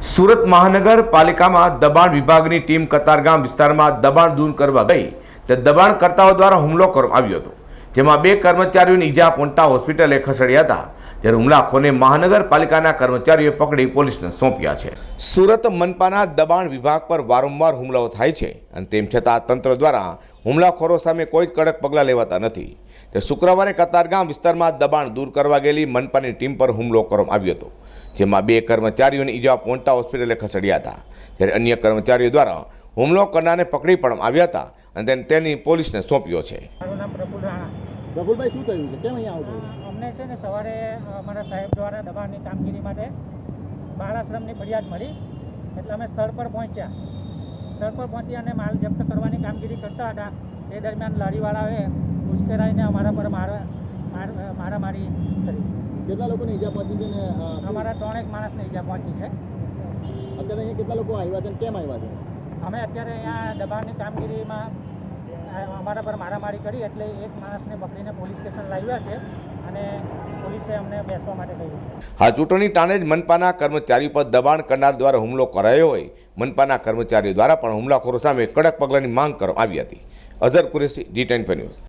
સુરત મહાનગરપાલિકામાં દબાણ વિભાગની ટીમ કતારગામ વિસ્તારમાં દબાણ દૂર કરવા ગઈ તે દબાણકર્તાઓ દ્વારા હુમલો કરવામાં આવ્યો હતો. જેમાં બે કર્મચારીઓની ઈજા પહોંચતા હોસ્પિટલે ખસેડ્યા હતા. જ્યારે હુમલાખોરને મહાનગરપાલિકાના કર્મચારીઓએ પકડી પોલીસને સોંપ્યા છે. સુરત મનપાના દબાણ વિભાગ પર વારંવાર હુમલાઓ થાય છે અને તેમ છતાં તંત્ર દ્વારા હુમલાખોરો સામે કોઈ જ કડક પગલાં લેવાતા નથી. તે શુક્રવારે કતારગામ વિસ્તારમાં દબાણ દૂર કરવા ગયેલી મનપાની ટીમ પર હુમલો કરવામાં આવ્યો હતો. જેમાં બે કર્મચારીઓને ઈજા પહોંચતા હોસ્પિટલે ખસેડ્યા હતા. જ્યારે અન્ય કર્મચારીઓ દ્વારા હુમલો કરનારને પકડી પણ આવ્યા હતા અને તેને તેની પોલીસને સોંપ્યો છે. મારું નામ પ્રફુલ રાણા. પ્રફુલભાઈ શું થયું છે? કેમ અહીંયા આવું અમને છે ને સવારે અમારા સાહેબ દ્વારા દબાણની કામગીરી માટે બાળાશ્રમની ફરિયાદ મળી. એટલે અમે સ્થળ પર પહોંચ્યા. સ્થળ પર પહોંચી અને માલ જપ્ત કરવાની કામગીરી કરતા હતા. એ દરમિયાન લારીવાળાએ ઉશ્કેરાઈને અમારા પર માર માર- મારામારી કરી કેટલા લોકોને ઈજા પહોંચી છે ને અમારા ત્રણેક માણસને ઈજા પહોંચી છે. અત્યારે અહીંયા કેટલા લોકો આવ્યા છે અને કેમ આવ્યા છે? અમે અત્યારે અહીંયા દબાણની કામગીરીમાં અમારા પર મારામારી કરી એટલે એક માણસને પકડીને પોલીસ સ્ટેશન લાવ્યા છે અને પોલીસે અમને બેસવા માટે કહ્યું હા ચૂંટણી ટાણે જ મનપાના કર્મચારીઓ પર દબાણ કરનાર દ્વારા હુમલો કરાયો હોય. મનપાના કર્મચારીઓ દ્વારા પણ હુમલાખોરો સામે કડક પગલાંની માંગ કરવામાં આવી હતી. Azhar Qureshi D ten news.